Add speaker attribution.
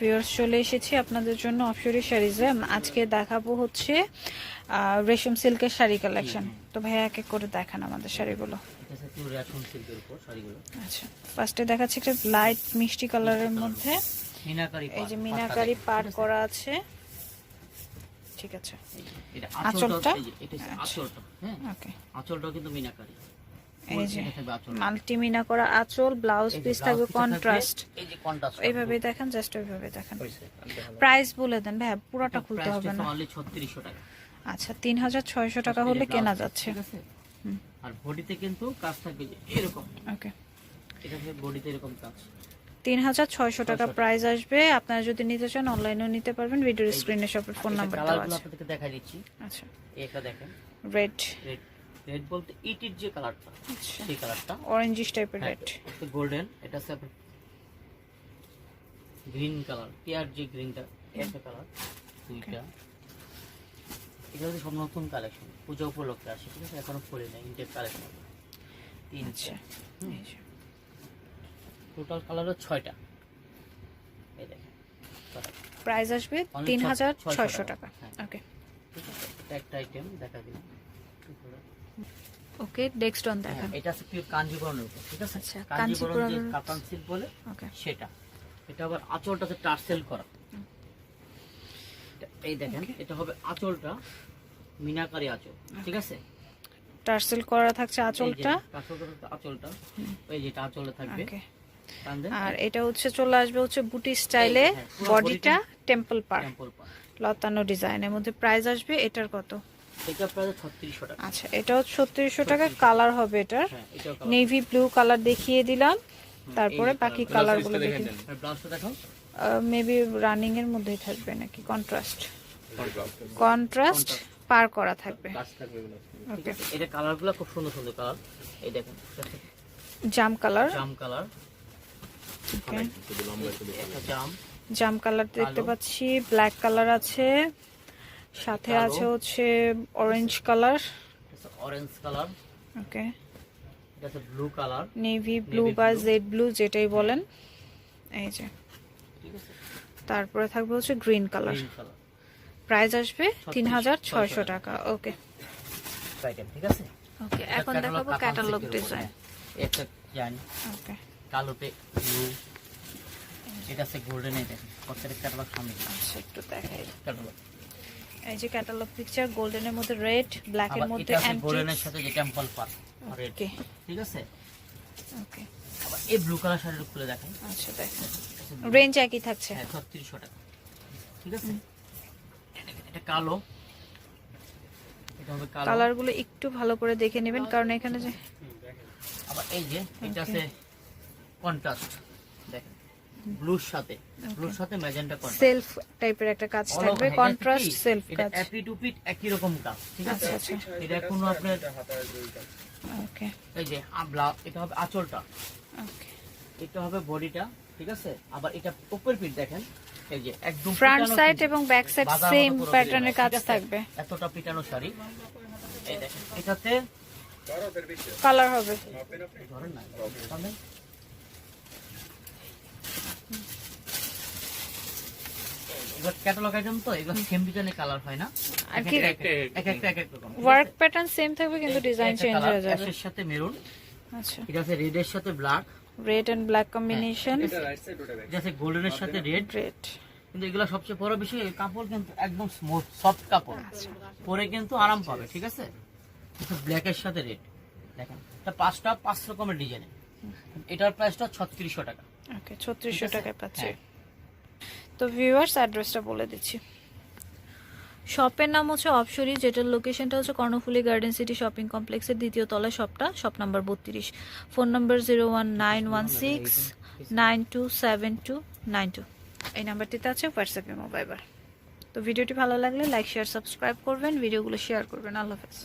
Speaker 1: Viewers চলে এসেছি আপনাদের জন্য অপসরি শাড়িজে আজকে দেখাবো হচ্ছে রেশম সিল্কের শাড়ি কালেকশন তো ভাইয়া এক এক করে দেখান আমাদের শাড়িগুলো। আচ্ছা ফার্স্টে দেখাচ্ছি একটা লাইট মিষ্টি কালারের মধ্যে। এই যে মিনাকারি পার করা আছে। ঠিক আছে। আঁচলটা? আচ্ছা।
Speaker 2: আঁচলটা। হ্যাঁ? কিন্তু মিনাকারি।
Speaker 1: এই যে
Speaker 2: এটা থাকবে আঁচল
Speaker 1: মাল্টি মিনা করা আঁচল ব্লাউজ পিস থাকবে কন্ট্রাস্ট
Speaker 2: এই
Speaker 1: এইভাবে দেখেন জাস্ট ওইভাবে দেখেন। প্রাইস বলে দেন ভাই পুরোটা খুলতে হবে না।
Speaker 2: অনলি 3600 টাকা।
Speaker 1: আচ্ছা তিন হাজার ছয়শো টাকা হলে কেনা যাচ্ছে।
Speaker 2: আর বডিতে কিন্তু কাজ থাকবে এরকম।
Speaker 1: ওকে।
Speaker 2: এটা বডিতে এরকম কাজ।
Speaker 1: তিন হাজার ছয়শো টাকা
Speaker 2: 600
Speaker 1: প্রাইস আসবে। আপনারা যদি নিতে চান অনলাইনেও নিতে পারবেন। ভিডিওর স্ক্রিনে সবের ফোন নাম্বার দেওয়া আছে।
Speaker 2: দেখাই দিচ্ছি।
Speaker 1: আচ্ছা।
Speaker 2: এটা দেখেন।
Speaker 1: রেড
Speaker 2: রেড রেড বলতে ইটির যে কালারটা
Speaker 1: আচ্ছা।
Speaker 2: সেই কালারটা
Speaker 1: অরেঞ্জিশ টাইপের রেড
Speaker 2: গোল্ডেন এটা আপনার গ্রিন কালার পেয়ার যে গ্রিনটা একটা কালার দুইটা এটা হচ্ছে সব নতুন কালেকশন পূজা উপলক্ষে আসে ঠিক আছে? এখনও খুলে নেই ইন্টেক কালেকশন তিন
Speaker 1: আচ্ছা
Speaker 2: টোটাল কালার হচ্ছে ছয়টা। এই দেখেন
Speaker 1: প্রাইস আসবে তিন হাজার
Speaker 2: ছয়শো টাকা।
Speaker 1: টাকা।
Speaker 2: হ্যাঁ।
Speaker 1: ওকে
Speaker 2: ঠিক আছে একটা আইটেম দেখা দিলাম।
Speaker 1: ওকে নেক্সট অন
Speaker 2: হ্যাঁ,
Speaker 1: দেখান
Speaker 2: এটা হচ্ছে পিওর কাঞ্জিবরণের উপর ঠিক আছে?
Speaker 1: আচ্ছা,
Speaker 2: কাঞ্জিবরণ যে কাতান সিল্ক বলে
Speaker 1: ওকে।
Speaker 2: সেটা। এটা আবার আঁচলটাতে টার্সেল করা। এই দেখেন এটা হবে আঁচলটা মিনাকারি আঁচল ঠিক আছে?
Speaker 1: টার্সেল করা থাকছে আঁচলটা।
Speaker 2: আঁচলটা যেটা আঁচলে থাকবে।
Speaker 1: ওকে। আর এটা হচ্ছে চলে আসবে হচ্ছে বুটি স্টাইলে
Speaker 2: হ্যাঁ,
Speaker 1: বডিটা টেম্পল পার
Speaker 2: টেম্পল পার
Speaker 1: লতানো ডিজাইনের মধ্যে প্রাইস আসবে এটার কত?
Speaker 2: এটা প্রায় ছত্রিশশো টাকা।
Speaker 1: আচ্ছা এটাও ছত্রিশশো টাকা কালার হবে এটার। নেভি ব্লু কালার দেখিয়ে দিলাম। তারপরে বাকি
Speaker 2: কালারগুলো ব্লাউজটা দেখো
Speaker 1: মেবি রানিং এর মধ্যেই থাকবে নাকি? কন্ট্রাস্ট কন্ট্রাস্ট পার করা থাকবে। ওকে
Speaker 2: এটা কালারগুলো খুব সুন্দর সুন্দর কালার এই দেখেন
Speaker 1: জাম কালার
Speaker 2: জাম কালার জাম
Speaker 1: জাম কালার দেখতে পাচ্ছি ব্ল্যাক কালার আছে। সাথে আছে হচ্ছে orange colour
Speaker 2: orange colour
Speaker 1: okay
Speaker 2: এটা ব্লু কালার
Speaker 1: নেভি ব্লু বা জেড ব্লু যেটাই বলেন। এই যে। তারপরে থাকবে হচ্ছে গ্রিন কালার প্রাইস আসবে তিন হাজার ছয়শো
Speaker 2: 3600
Speaker 1: টাকা ওকে
Speaker 2: ঠিক আছে?
Speaker 1: ওকে এখন দেখাবো ক্যাটালগ ডিজাইন।
Speaker 2: একটা জানি
Speaker 1: ওকে
Speaker 2: কালোতে ব্লু এটা হচ্ছে গোল্ডেন এই দেখেন প্রত্যেকটা ক্যাটালগ সামনে।
Speaker 1: আচ্ছা একটু দেখাই।
Speaker 2: ক্যাটালগ
Speaker 1: এই যে ক্যাটালগ পিকচার গোল্ডেনের মধ্যে রেড ব্ল্যাক এর মধ্যে
Speaker 2: গোল্ডেনের সাথে যে টেম্পল পার রেড
Speaker 1: ওকে
Speaker 2: ঠিক আছে?
Speaker 1: ওকে
Speaker 2: আবার এই ব্লু কালার শাড়িটা খুলে দেখাই।
Speaker 1: আচ্ছা দেখেন। রেঞ্জ একই থাকছে।
Speaker 2: হ্যাঁ ছত্রিশশো টাকা। ঠিক আছে? এটা- কালো।
Speaker 1: কালারগুলো একটু ভালো করে দেখে নেবেন কারণ এখানে যে
Speaker 2: আবার এই যে এটা. আছে কন্ট্রাস্ট দেখেন। ব্লুর সাথে। ব্লুর সাথে ম্যাজেন্টা কন্ট্রাস্ট
Speaker 1: সেলফ টাইপের একটা কাজ থাকবে কন্ট্রাস্ট সেলফ কাজ।
Speaker 2: এপি টু পিট একই রকম কাজ ঠিক আছে?
Speaker 1: আচ্ছা, আচ্ছা।
Speaker 2: এটা কোনো আপনার
Speaker 1: ওকে
Speaker 2: এই যে ব্লাউজ এটা হবে আঁচলটা।
Speaker 1: ওকে
Speaker 2: এটা হবে বডিটা ঠিক আছে? আবার এটা উপর পিট দেখেন এই যে একদম
Speaker 1: ফ্রন্ট সাইড এবং ব্যাক সাইড সেম প্যাটার্নের কাজ থাকবে।
Speaker 2: এতটা পিটানো শাড়ি। এই দেখেন এটাতে
Speaker 1: কালার হবে।
Speaker 2: ধরেন না ক্যাটালগ আইটেম তো এগুলো সেম ডিজাইনে কালার হয় না।
Speaker 1: আর
Speaker 2: এক
Speaker 1: কি
Speaker 2: এক একটা এক এক রকম।
Speaker 1: ওয়ার্ক প্যাটার্ন সেম থাকবে কিন্তু ডিজাইন চেঞ্জ হয়ে যাবে।
Speaker 2: অ্যাশের সাথে মেরুন
Speaker 1: আচ্ছা।
Speaker 2: এটা আছে রেডের সাথে black
Speaker 1: red and black combination
Speaker 2: সাথে রেড
Speaker 1: রেড
Speaker 2: কিন্তু এগুলো সবচেয়ে বড় বিষয় কাপড় কিন্তু একদম স্মুথ সফট কাপড়।
Speaker 1: আচ্ছা।
Speaker 2: পরে কিন্তু আরাম পাবে ঠিক আছে? ব্ল্যাকের সাথে রেড দেখেন এটা পাঁচটা পাঁচ রকমের ডিজাইনে এটার প্রাইসটা ছত্রিশশো টাকা।
Speaker 1: ওকে ছত্রিশশো টাকায় পাচ্ছে।
Speaker 2: হ্যাঁ।
Speaker 1: তো ভিউয়ার্স অ্যাড্রেসটা বলে দিচ্ছি। শপের নাম হচ্ছে অপসরি যেটার লোকেশনটা হচ্ছে কর্ণফুলি গার্ডেন সিটি শপিং কমপ্লেক্সের দ্বিতীয় তলায় শপটা শপ নাম্বার বত্রিশ। Phone number zero one nine one six nine two seven two nine two এই নাম্বারটিতে আছে হোয়াটসঅ্যাপে মোবাইল তো ভিডিওটি ভালো লাগলে লাইক শেয়ার সাবস্ক্রাইব করবেন ভিডিওগুলো শেয়ার করবেন। আল্লাহ হাফেজ।